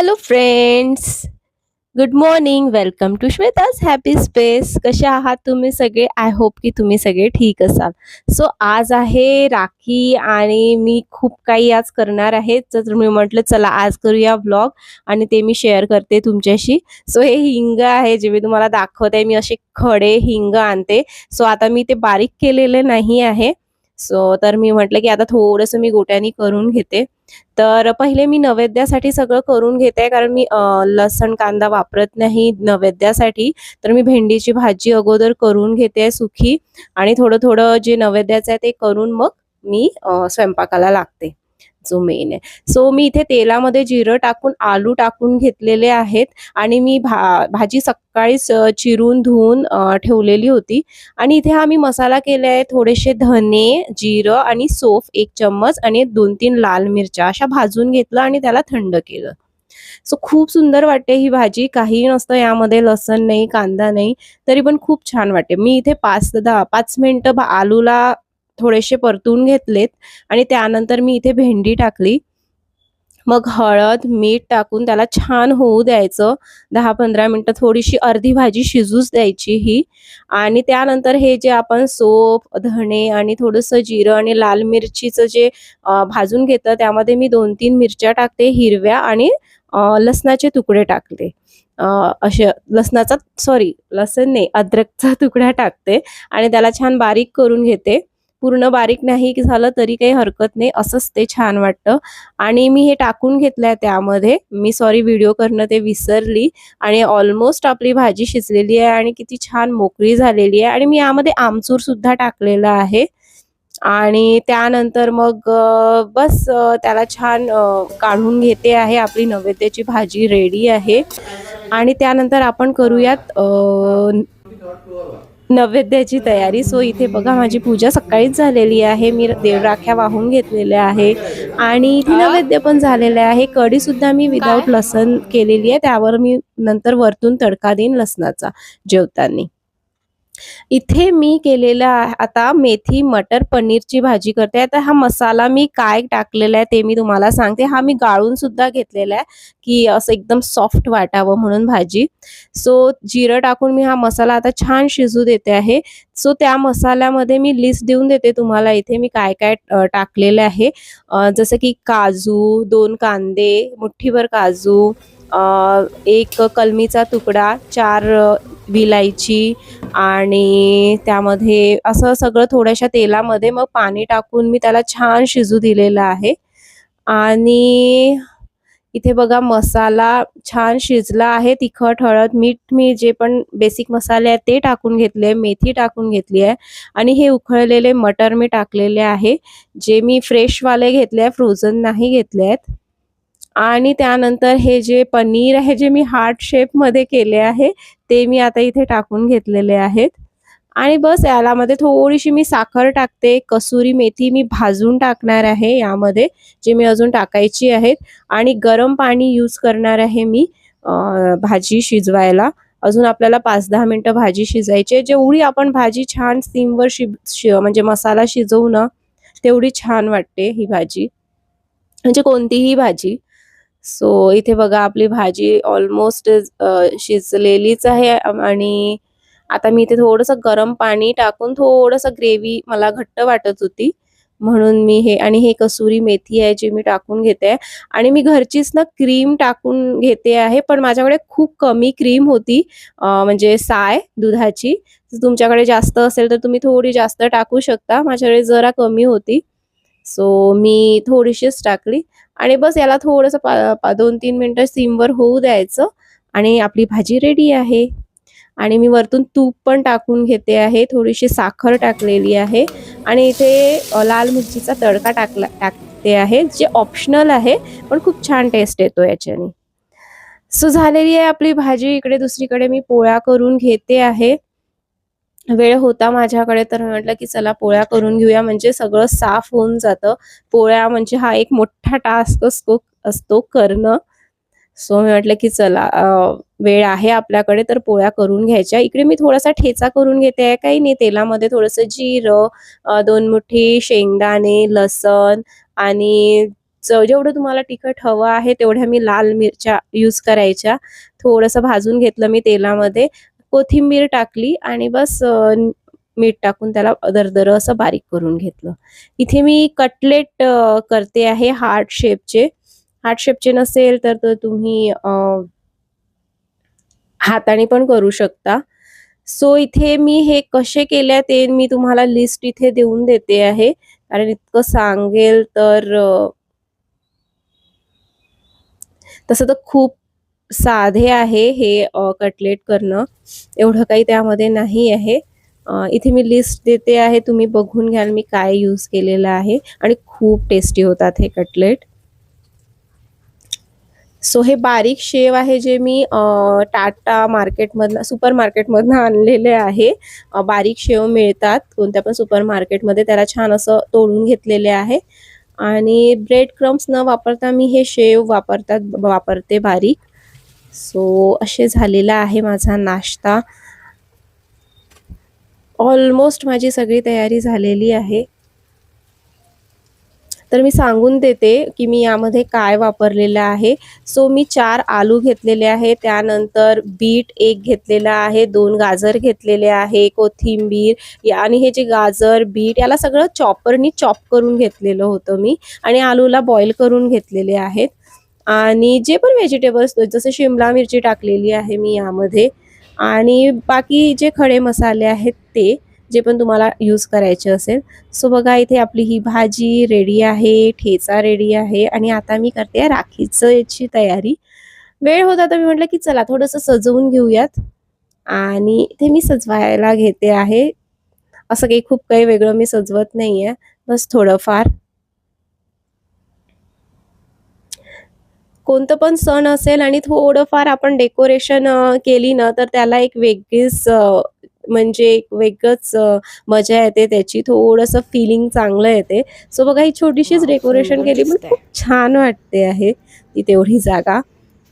Hello friends good morning welcome to Shweta's happy space कसे आहात तुम्ही सगळे? आय होप की तुम्ही सगळे ठीक असाल. सो आज आहे राखी आणि मी खूप काही आज करणार आहे. तर मी म्हटलं चला आज करूया व्लॉग आणि ते मी शेअर करते तुमच्याशी. सो हे हिंग आहे जे मी तुम्हाला दाखवत. आहे मी असे खडे हिंग आणते. सो आता मी ते बारीक केलेले नाही आहे. सो तर मी म्हटलं की आता थोडंसं मी गोट्यानी करून घेते. तर पहिले मी नैवेद्यासाठी सगळं करून घेते कारण मी लसण कांदा वापरत नाही नैवेद्यासाठी. तर मी भेंडीची भाजी अगोदर करून घेते सुखी आणि थोडं थोडं जे नैवेद्याचं आहे ते करून मग मी स्वयंपाकाला लागते. जो मेन आहे. सो मी इथे तेलामध्ये जिरं टाकून आलू टाकून घेतलेले आहेत आणि मी भा भाजी सकाळीच चिरून धुवून ठेवलेली होती. आणि इथे हा मी मसाला केला आहे थोडेसे धने जिरं आणि सोफ एक चम्मच आणि दोन तीन लाल मिरच्या अशा भाजून घेतलं आणि त्याला थंड केलं. सो खूप सुंदर वाटते ही भाजी. काही नसतं यामध्ये लसण नाही कांदा नाही तरी पण खूप छान वाटते. मी इथे पाच दहा पाच मिनिटं आलूला थोडेसे परतून घेतलेत आणि त्यानंतर मी इथे भेंडी टाकली. मग हळद मीठ टाकून त्याला छान होऊ द्यायचं. दहा पंधरा मिनटं थोडीशी अर्धी भाजी शिजूच द्यायची ही. आणि त्यानंतर हे जे आपण सोप धणे आणि थोडंसं जिरं आणि लाल मिरचीचं जे भाजून घेतं त्यामध्ये मी दोन तीन मिरच्या टाकते हिरव्या आणि लसणाचे तुकडे टाकले असे लसणाचा सॉरी लसण नाही अद्रकचा तुकडा टाकते आणि त्याला छान बारीक करून घेते. पूर्ण बारीक नाही झालं तरी काही हरकत नाही. असंच ते छान वाटतं. आणि मी हे टाकून घेतलंय त्यामध्ये. मी सॉरी व्हिडिओ करणं ते विसरली. आणि ऑलमोस्ट आपली भाजी शिजलेली आहे आणि किती छान मोकळी झालेली आहे. आणि मी यामध्ये आमचूर सुद्धा टाकलेला आहे. आणि त्यानंतर मग बस त्याला छान काढून घेते आहे. आपली नैवेद्याची भाजी रेडी आहे. आणि त्यानंतर आपण करूयात नैवेद्याची तयारी. सो इथे बघा माझी पूजा सकाळीच झालेली आहे. मी देवराख्या वाहून घेतलेल्या आहे. आणि इथे नैवेद्य पण झालेलं आहे. कढी सुद्धा मी विदाऊट लसण केलेली आहे. त्यावर मी नंतर वरतून तडका देईन लसणाचा जेवताना. इथे मी केलेला आहे आता मेथी मटर पनीरची भाजी करते. आता हा मसाला मी काय टाकलेला आहे ते मी तुम्हाला सांगते. हा मी गाळून सुद्धा घेतलेला आहे की असं एकदम सॉफ्ट वाटावं म्हणून भाजी. सो जिरं टाकून मी हा मसाला आता छान शिजू देते आहे. सो त्या मसाल्यामध्ये मी लिस्ट देऊन देते तुम्हाला इथे मी काय काय टाकलेलं आहे. जसं की काजू दोन कांदे मुठ्ठीभर काजू एक कलमीचा तुकडा चार विलायची आणि त्यामध्ये असं सगळं थोड्याशा तेलामध्ये मग पाणी टाकून मी त्याला छान शिजू दिलेलं आहे. आणि इथे बघा मसाला छान शिजला आहे. तिखट हळद मीठ मी जे पण बेसिक मसाले आहेत ते टाकून घेतले मेथी टाकून घेतली आहे. आणि हे उखळलेले मटर मी टाकलेले आहे. जे मी फ्रेशवाले घेतले आहे फ्रोझन नाही घेतले आहेत. आणि त्यानंतर हे जे पनीर आहे जे मी हार्ट शेपमध्ये केले आहे ते मी आता इथे टाकून घेतलेले आहेत. आणि बस यालामध्ये थोडीशी मी साखर टाकते. कसुरी मेथी मी भाजून टाकणार आहे यामध्ये जे मी अजून टाकायची आहेत. आणि गरम पाणी यूज करणार आहे मी भाजी शिजवायला. अजून आपल्याला पाच दहा मिनटं भाजी शिजायची आहे. जेवढी आपण भाजी छान स्टीमवर शि शि म्हणजे मसाला शिजवू ना तेवढी छान वाटते ही भाजी. म्हणजे कोणतीही भाजी. सो इथे बघा आपली भाजी ऑलमोस्ट शिजलेलीच आहे आणि आता मी इथे थोडंसं गरम पाणी टाकून थोडंसं ग्रेव्ही मला घट्ट वाटत होती. म्हणून मी हे आणि हे कसुरी मेथी आहे जी मी टाकून घेते आणि मी घरचीच ना क्रीम टाकून घेते आहे पण माझ्याकडे खूप कमी क्रीम होती म्हणजे साय दुधाची. तुमच्याकडे जास्त असेल तर तुम्ही थोडी जास्त टाकू शकता. माझ्याकडे जरा कमी होती. सो मी थोडीशीच टाकली. आणि बस याला थोडंसं पा दोन तीन मिनटं सिमवर होऊ द्यायचं आणि आपली भाजी रेडी आहे. आणि मी वरतून तूप पण टाकून घेते आहे थोडीशी साखर टाकलेली आहे. आणि इथे लाल मिरचीचा तडका टाकला टाकते आहे जे ऑप्शनल आहे पण खूप छान टेस्ट येतो याच्याने. सो झालेली आहे आपली भाजी. इकडे दुसरीकडे मी पोळ्या करून घेते आहे. वेळ होता माझ्याकडे तर मी म्हटलं की चला पोळ्या करून घेऊया. म्हणजे सगळं साफ होऊन जातं. पोळ्या म्हणजे हा एक मोठा टास्क असतो असतो करणं. सो मी म्हटलं की चला वेळ आहे आपल्याकडे तर पोळ्या करून घ्यायच्या. इकडे मी थोडासा ठेचा करून घेते आहे काही नाही. तेलामध्ये थोडंसं जिरं दोन मुठी शेंगदाणे लसण आणि जेवढं तुम्हाला तिखट हवं आहे तेवढ्या मी लाल मिरच्या यूज करायच्या. थोडंसं भाजून घेतलं मी तेलामध्ये. कोथिंबीर टाकली आणि बस मीठ टाकून त्याला दरदर असं बारीक करून घेतलं. इथे मी कटलेट करते आहे हार्ट शेपचे. हार्ट शेपचे नसेल तर तुम्ही हाताने पण करू शकता. सो इथे मी हे कसे केले ते मी तुम्हाला लिस्ट इथे देऊन देते आहे. कारण इतकं सांगेल तर तसं तर खूप साधे आहे हे कटलेट करणं. एवढं काही त्यामध्ये नाही आहे. इथे मी लिस्ट देते आहे. तुम्ही बघून घ्याल मी काय यूज केलेलं आहे. आणि खूप टेस्टी होतात हे कटलेट सो हे बारीक शेव आहे जे मी टाटा मार्केटमधनं सुपर मार्केटमधनं आणलेले आहे. बारीक शेव मिळतात. कोणत्या पण सुपर मार्केटमध्ये त्याला छान असं तोडून घेतलेले आहे. आणि ब्रेड क्रम्स न वापरता मी हे शेव वापरतात वापरते बारीक. सो असे झालेला आहे माझा नाश्ता. ऑलमोस्ट माझी सगळी तयारी झालेली आहे. तर मी सांगून देते की मी यामध्ये काय वापरलेलं आहे. सो मी चार आलू घेतलेले आहे त्यानंतर बीट एक घेतलेला आहे दोन गाजर घेतलेले आहे कोथिंबीर आणि हे जे गाजर बीट याला सगळं चॉपरनी चॉप करून घेतलेलं होतं मी आणि आलूला बॉईल करून घेतलेले आहेत. आणि जे पण व्हेजिटेबल्स जसं शिमला मिरची टाकलेली आहे मी यामध्ये. आणि बाकी जे खडे मसाले आहेत ते जे पण तुम्हाला यूज करायचे असेल. सो बघा इथे आपली ही भाजी रेडी आहे ठेचा रेडी आहे आणि आता मी करते राखीचं याची तयारी. वेळ होता तर मी म्हटलं की चला थोडंसं सजवून घेऊयात. आणि इथे मी सजवायला घेते आहे. असं काही खूप काही वेगळं मी सजवत नाही आहे बस थोडंफार. कोणतं पण सण असेल आणि थोडंफार आपण डेकोरेशन केली ना तर त्याला एक वेगळीच म्हणजे एक वेगळंच मजा येते. त्याची थोडंसं फिलिंग चांगलं येते. सो बघा ही छोटीशीच डेकोरेशन केली पण दिसतंय. खूप छान वाटते आहे ती तेवढी जागा.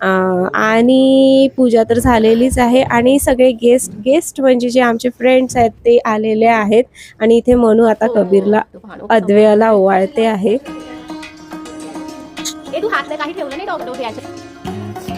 आणि पूजा तर झालेलीच आहे. आणि सगळे गेस्ट गेस्ट म्हणजे जे आमचे फ्रेंड्स आहेत ते आलेले आहेत. आणि इथे म्हणू आता हो, कबीरला अद्वयाला ओवाळते आहे. ए तू हातला काही ठेवलं नाही डॉक्टर याच्या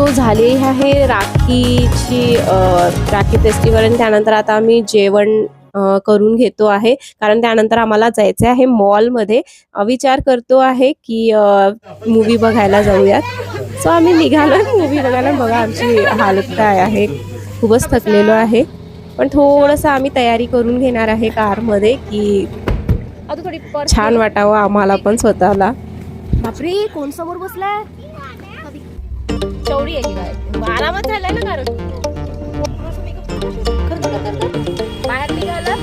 सो झाली आहे राखीची राखी फेस्टिवल आणि त्यानंतर आता आम्ही जेवण करून घेतो आहे. कारण त्यानंतर आम्हाला जायचं आहे मॉलमध्ये विचार करतो आहे की मूवी बघायला जाऊयात. सो आम्ही निघालो मूवी बघायला. बघा आमची हालत काय आहे. खूपच थकलेलो आहे. पण थोडंसं आम्ही तयारी करून घेणार आहे कारमध्ये की थोडी छान वाटावं आम्हाला पण स्वतःला. बापरे कोण समोर बसलाय? चौडी आहे की काय आरामात झालाय ना कारण खरंच कर, बाहेर निघालं.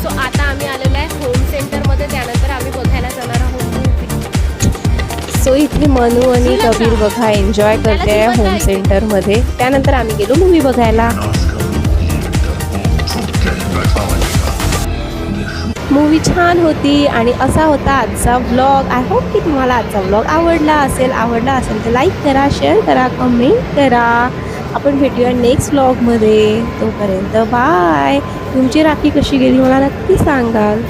सो आता आम्ही आलेलो आहे होम सेंटरमध्ये त्यानंतर आम्ही बघायला जाणार आहोत. सो इथे मनू आणि कबीर बघा एन्जॉय करते आहे होम सेंटरमध्ये त्यानंतर आम्ही गेलो मूवी बघायला. मूवी छान होती आणि असा होता आजचा व्लॉग आय होप की तुम्हाला आजचा व्लॉग आवडला असेल. आवडला असेल तर लाईक करा शेअर करा कमेंट करा. आपण भेटूया नेक्स्ट व्लॉगमध्ये तोपर्यंत बाय तुमची राखी कशी गेली मला नक्की सांगाल.